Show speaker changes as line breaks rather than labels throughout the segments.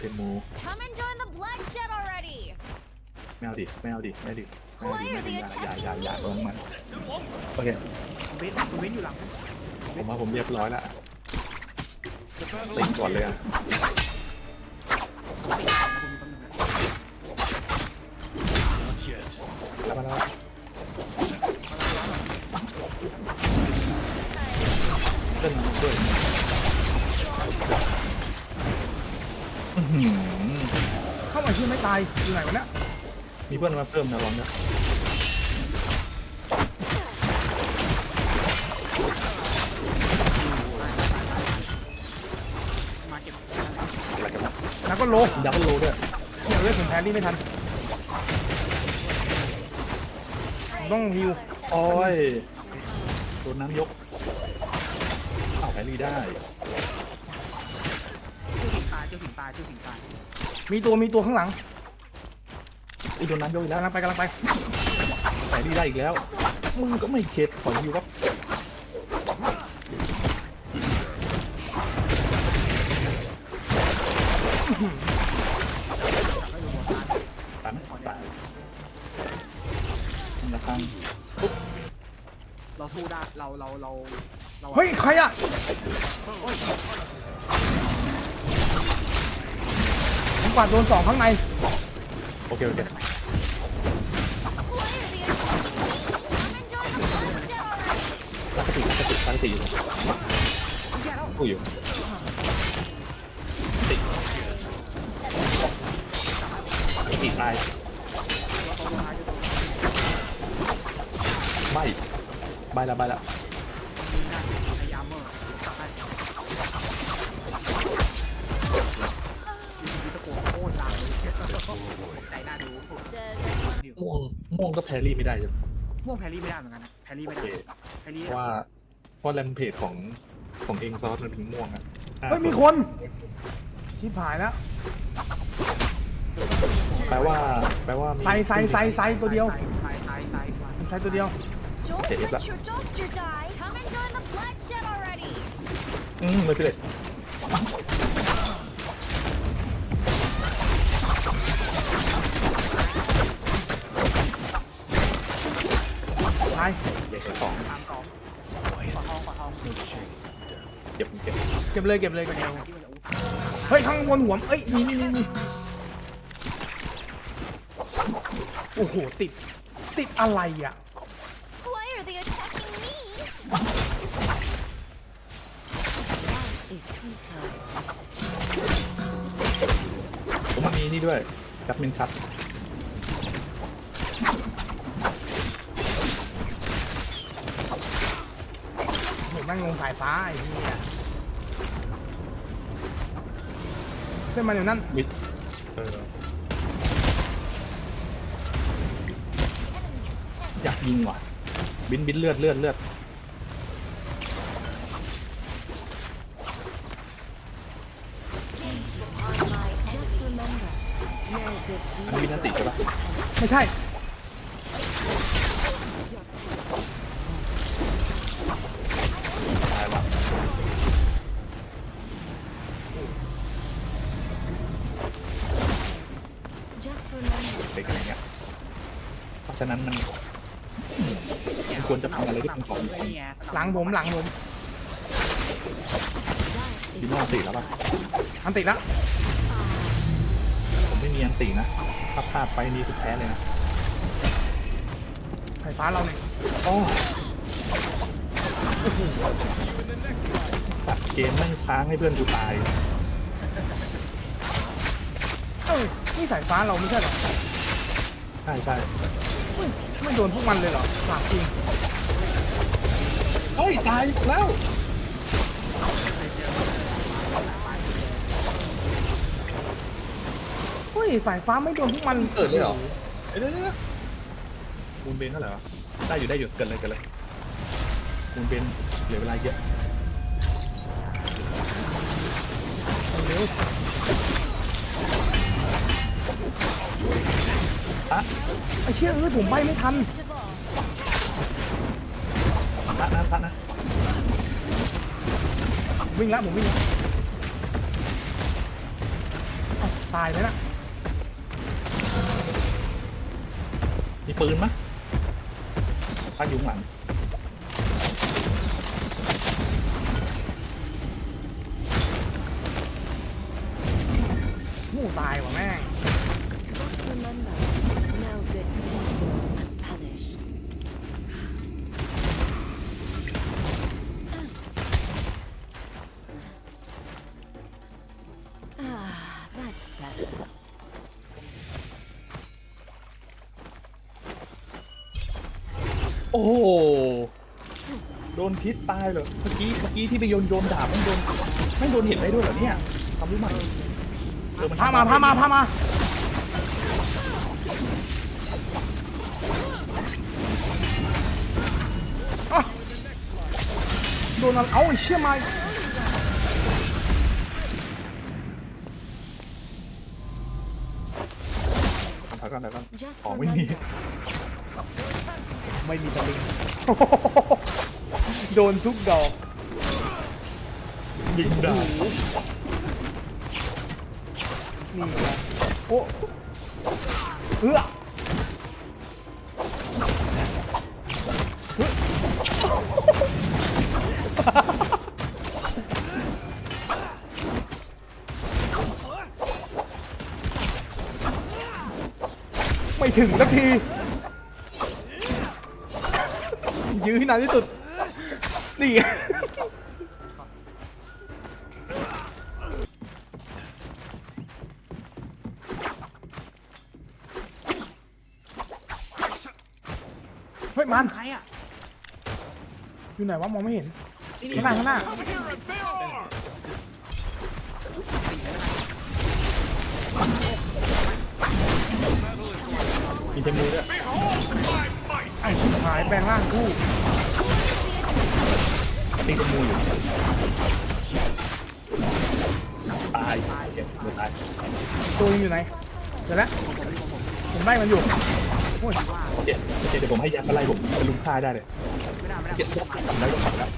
เทมู
Come and join the bloodshed already.
ไม่เอาดิไม่เอาดิไม่เอาดิไม่เอาดิไม่เอาดิอย่าอย่าอย่าอย่าโดนมันโอเค
ผมเว้นผมเว้นอยู่หลัง
ผมว่าผมเรียบร้อยแล้วติงก่อนเลยอะ
Not yet.
แล้วมาแล้วเล่นด้วย หือ
เข้ามาชื่อไม่ตายอยู่ไหนวะเนี่ย
มีเพื่อนมาเพิ่มนะลองนะ
มาเก็บ
อะไรกันนะ
แล้วก็โล
ดับเบิลโลด้วย
เดี๋ยวเล่นผมแพ้นี่ไม่ทันผมต้องฮิว
โอ้ยโดนน้ำยกอ้าวแพรรี่ได้
ตายเจ้าสิงตายเจ้าสิงตายมีตัวมีตัวข้างหลัง
อุ้ยโดนน้ำยกอีกแล้ว
กำลังไปกำลังไป
แพรรี่ได้อีกแล้วมึงก็ไม่เข็ดขออยู่ครับตายไหมตายนี่ละครั้ง
เราสู้ได้เราเราเราเรา
เฮ้ยใครอะผม กวาดโดนสองข้างใน
โอเคโอเคตั้งสติตั้งสติตั้งสติอยู่กูอยู่ติติตายใบใบละใบละ
เลยใจน่าดู
ม่วงม่วงก็แพรรี่ไม่ได้ใช่ไหม
ม่วงแพรรี่ไม่ได้เหมือนกันนะแพรรี่
โอ
ไม่
เค
ได้แพรรี่
เพราะว่าเพราะแรมเพจของของเองซอสมันถึงม่วงอะอะ
เฮ้ยมีคนชิบหายแล้ว
แปลว่าแปลว่ามี
ไซไซไซไซตัวเดียว
ใส่ใส่ใส่ใส่
ไซตัวเดียว
Don't
Okay,
let
that-
your doctor die. Come and join the bloodshed already.
อืมไม่เป็นไร
ตาย
เด็กสอง
ตามกองขอทองขอทอง
เก็บเก็บ
เก็บเลยเก็บเลยเก็บเลย
ที่มันจะอู้
เฮ้ยข้างบนหัวเอ้ยนี่นี่นี่นี่โอ้โหติดติดอะไรอะ
Why are they attacking me? Is futile.
ผมมีนี่ด้วยจับมินครับ
นั่งงงสายฟ้าไอ้เหี้ยเพื่อนมันอยู่นั่น
มิดเอออยากยิงว่ะ บินบินเลือดเลือดเลือด
Just remember, no good
อันนี้บินนันติใช่ปะ
ไม่ใช่
Just remember.
ไปกันอย่างเงี้ยเพราะฉะนั้นมันมันควรจะทำอะไรที่เป็นของ
ไอ้นี่ไง
หลังผมหลังผม
บินนอนติแล้วปะ
อันติดแล้ว
ผมไม่มีอันตินะถ้าพลาดไปนี่คือแพ้เลยนะ
สายฟ้าเราเนี่ย
โอ้สัตว์เกมแม่งค้างให้เพื่อนกูตาย
นี่สายฟ้าเราไม่ใช่เหรอ
ใช่ใช่
เฮ้ยไม่โดนพวกมันเลยเหรอหลักจริง
เฮ้ยตายแล้ว
เฮ้ยสายฟ้าไม่โดนพวกมัน
เกิดเลยเหรอเดี๋ยวเดี๋ยวเดี๋ยวมูลเบนเท่าไหร่วะได้อยู่ได้อยู่เกินเลยเกินเลยมูลเบนเหลือเวลาเยอะ
เร็ว
อะ
ไอ้เชี่ยเอ้ยผมใบไม่ทัน
พระนะพระนะ
วิ่งแล้วผมวิ่งแล้วตายไหมน่ะ
มีปืนมั้ยข้ายุงหลัง
หมู่ตายว่ะแม่ง
Just remember,
นพิษตายเหรอเมื่อกี้เมื่อกี้ที่ไปโยนโยนดาบไม่โดนไม่โดนเห็นได้ด้วยเหรอเนี่ยทำรู้ใหม่เออมัน
พามาพามาพามาอะโดนอะไรเอ้าไอ้เชี่ยไม้
ถอยก่อนถอยก่อน
Just
ของไม่มี
remember,
ไม่มีตะลิง โดนทุกดอก
ยิงดาบ
นี่ไงโอ้เอื้อไม่ถึงสักที ยื้อให้นานที่สุด นี่ไงเฮ้ยมัน
ใครอะ
อยู่ไหนวะมองไม่เห็น
นี่นี่
ข้างหน้าข้างหน้า
Come here and bear arms!
มีเทมูด้วย
Behold my might!
ไอ้ชิบหายแปลงร่างคู่
ตีเทมูอยู่ตายเดี๋ยวตาย
ตัวยังอยู่ไหนเดี๋ยวแล้วผมไล่มันอยู่โอ้ย
เจ็ดเจ็ดเดี๋ยวผมให้ยัดมาไล่ผมเป็นลุงค่ายได้เลย
ไม่ได้ไม่ได้
เจ็ดยัดกลับแล้วกลับแล้ว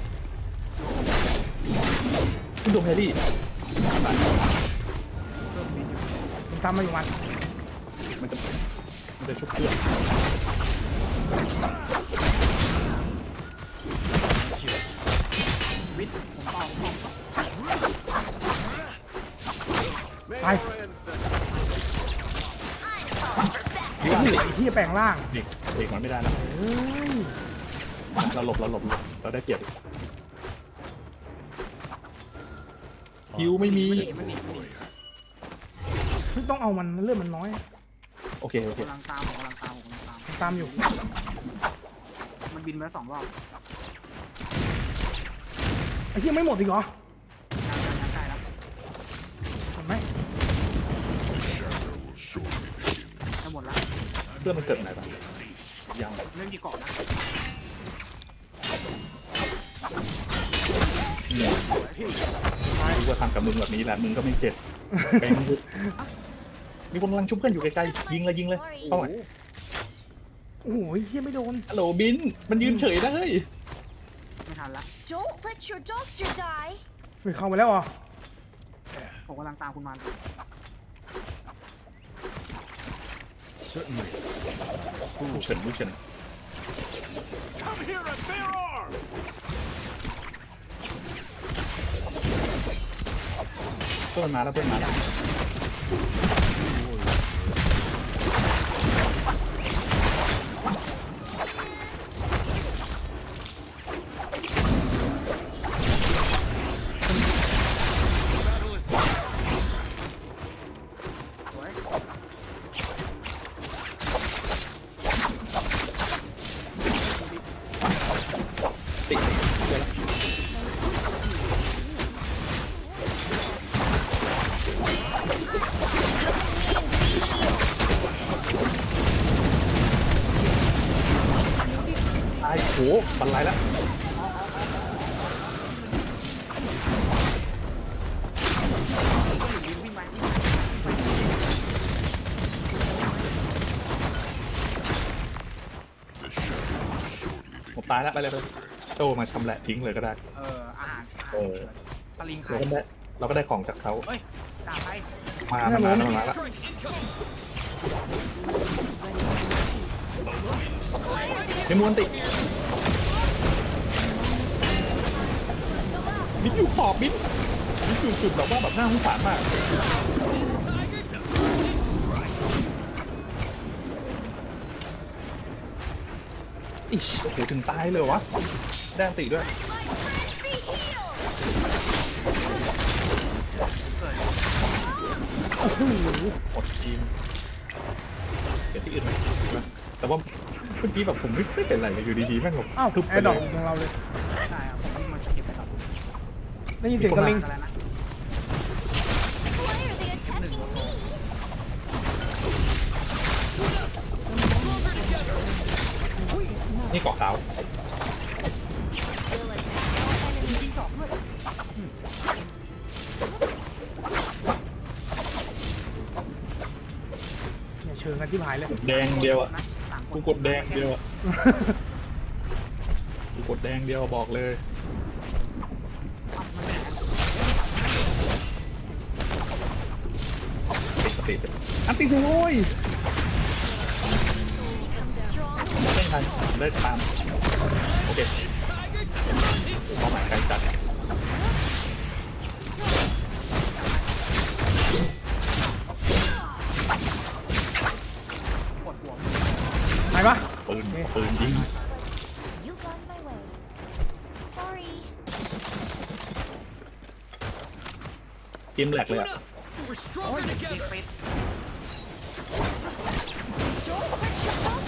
ขึ้นโดมแฮร์รี่
ผมตามมาอยู่มัน
มันจะมันจะชุบเพื่อน
วิทย์ผมต่อผมต่อ
May
Ai?
our ancestors
นี่ว่าเด็ก
ไอ้ที่แปลงร่าง
เด็กเด็กมันไม่ได้นะ
เฮ้ย
เราหลบเราหลบเราได้เปรียบฮิวไม่มี
มันหนีมันหนี
ไม่ต้องเอามันเลือดมันน้อย
โอเค โอเค
กำลังตามผมกำลังตามผมกำลังตาม
ผมตามอยู่
มันบินมาสองรอบ
ไอ้ที่ไม่หมดอีกเหรอ
ยังยังยังใกล้แล้ว
เห็นไหม
จะหมดแล้ว
เพื่อนมันเกิดไหนบ้างยัง
เรื่องกี่เกาะนะ
รู้ว่าทำกับมึงแบบนี้แหละมึงก็ไม่เจ็บแบงค์มีคนกำลังชุบเพื่อนอยู่ไกลๆยิงเลยยิงเลยเข้าไป
โอ้โหเฮียไม่โดน
ฮัลโหลบิน มันยืนเฉยนะเฮ้ย
ไม่ ทันละ
don't let your doctor die.
ไปเข้าไปแล้วเหรอ
ผมกำลังตามคุณมัน
Certainly.
ลูกเฉินลูกเฉิน
Come here and bear arms!
เพื่อนมาแล้วเพื่อนมาแล้ว ตายโหบันไลแล้ว
วิ่งวิ่งไปวิ่งไป
ผมตายแล้วไปเลยไปโตมาชำแหละทิ้งเลยก็ได้
เอออาหารอาหาร
เออ
สลิง
เดี๋
ขา
ยวก็ได้เราก็ได้ของจากเขา
เฮ้ยด่าไป
มามามามามาแล้ว
Strike incoming.
มีมวนติบินอยู่ขอบบินบินอยู่จุดแบบว่าแบบน่าสงสารมากอิชโอ้โหถึงตายเลยวะได้ติด้วยโอ้โหหมดทีมเดี๋ยวที่อื่นไหม แต่ว่าเมื่อกี้แบบผมไม่ไม่เป็นไรเลยอยู่ดีๆแม่งแบบ
อ้าว
ทุบ
แอ
ไป
ร์ด
เล
อก
ย
ของเราเลย
ได้ครับผมวิ่งมาเก็บไปก่อน
ได้ยินเสียงสลิง
อะไรนะ
Why are they attacking me?
นี่เกาะขาว
Will attack all enemies.
เนี่ยเชิงกันที่หายเลย
แดงเดียวอะ
นะสามคน
กูกดแดงเดียวอะกูกดแดงเดียวบอกเลย ติดสติอันติดโว้ย
Strong
ไม่ทันได้ตามโอเค ปะปืนปืนยิง
You got my way. Sorry.
กิมแหลกเลย
Tune
อะ
up. We're stronger
เด็ก
together.
เป็ด
Don't hurt yourself.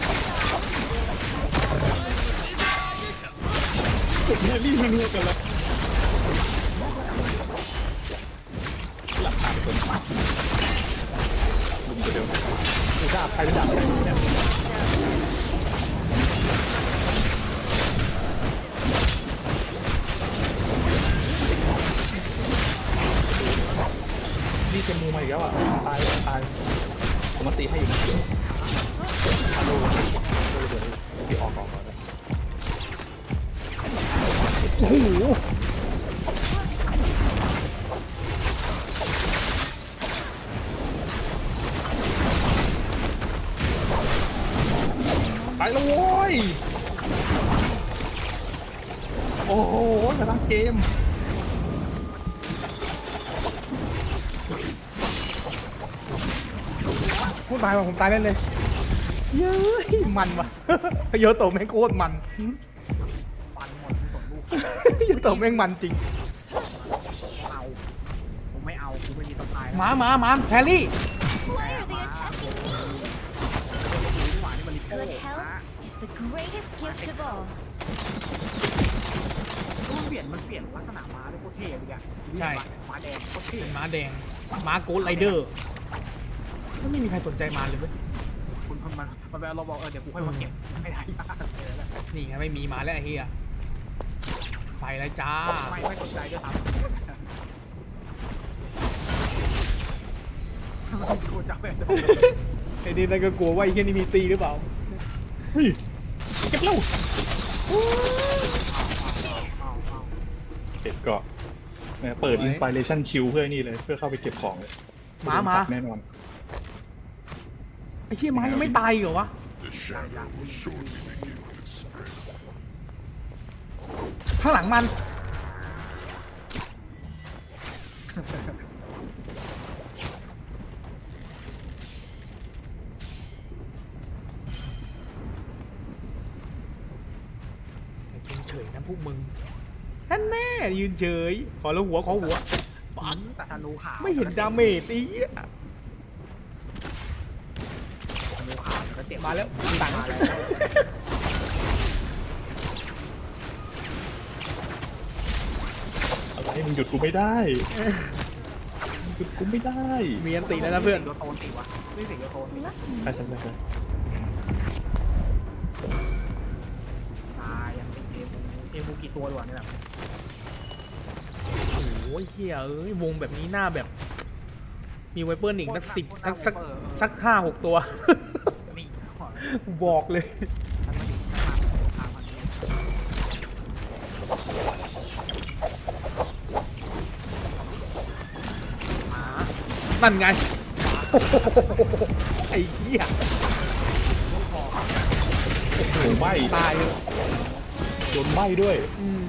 Tiger to
เนี่ยรีบมันเลือกกันเลยหลับตาไปคนลุมตัวเดียวกูดาบใครเป็นดาบอะไรเนี่ย นี่เจมูมาอีกแล้วอะตายตายผมมาตีให้อยู่นะฮัลโหล
ตายว่ะผมตายเล่นเลยเย้ยมันว่ะ โยโตะแม่งโคตรมัน
ฟันหมดไม่สนลูก
โยโตะแม่งมันจริง
เอาผมไม่เอากูไม่มีสะพาย
หมาหมาหมาแฮร์รี่
Why are they attacking me?
หวานนี่มันลิโป้
Good health is the greatest gift of all.
มันเปลี่ยนมันเปลี่ยนลักษณะม้าด้วยโคตรเท่เลยอะ
ใช่
ม้าแดงโคตรเท่
เป็นม้าแดงม้าโกลไรเดอร์ ไม่มีใครสนใจมาเลยเว้ย
คุณมันมันมันเราบอกเออเดี๋ยวกูค่อยมาเก็บไม่ได้ยากเออแล้ว
นี่ไงไม่มีมาแล้วไอ้เฮียไปแล้วจ้า
ไม่ไม่สนใจด้วยซ้ำกูจะเป็น
ไอ้นี่นั่นก็กลัวว่าไอ้เฮียนี่มีตีหรือเปล่า
เฮ้ยเก็บเร็วเก็บเกาะเนี่ยเปิด
สวย
Inspiration Shield เพื่อนี่เลย เพื่อเข้าไปเก็บของเลย
หมาหมา
แน่นอน
ไอ้เฮียม้ายังไม่ตายอีกเหรอวะ
The shadow will surely begin to spread.
ข้างหลังมัน ยืนเฉยนะพวกมึงนั่นแน่ยืนเฉย ขอแล้วหัวขอหัวปัง
แต่ธนูขาว
ไม่เห็นดาเมจอีอะ
ธนู ขาวก็เจ็บ
มาแล้วตัง
มาแล้ว
อะไรมึงหยุดกูไม่ได้มึงหยุดกูไม่ได้
มีอันติแล้วนะเพื่อน
โยโตนติวะไม่เสียงโยโตน
Lucky
ใช่ใช่ใช่ใช่
ตายยังเป็นเอมูเอมูกี่ตัวดีกว่าเนี่ยแบบ
โอ้ยเฮียเอ้ยวงแบบนี้หน้าแบบ มีไวเปอร์หนิงสักสิบสักสักสักห้าหกตัว
นี่
บอกเลย
มันมาถึงทางทางมันเนี่ย
นั่นไงโอ้โหไอ้เหี้ย
โอ้โหไหม
ตายเลย
โดนไหมด้วย
อืม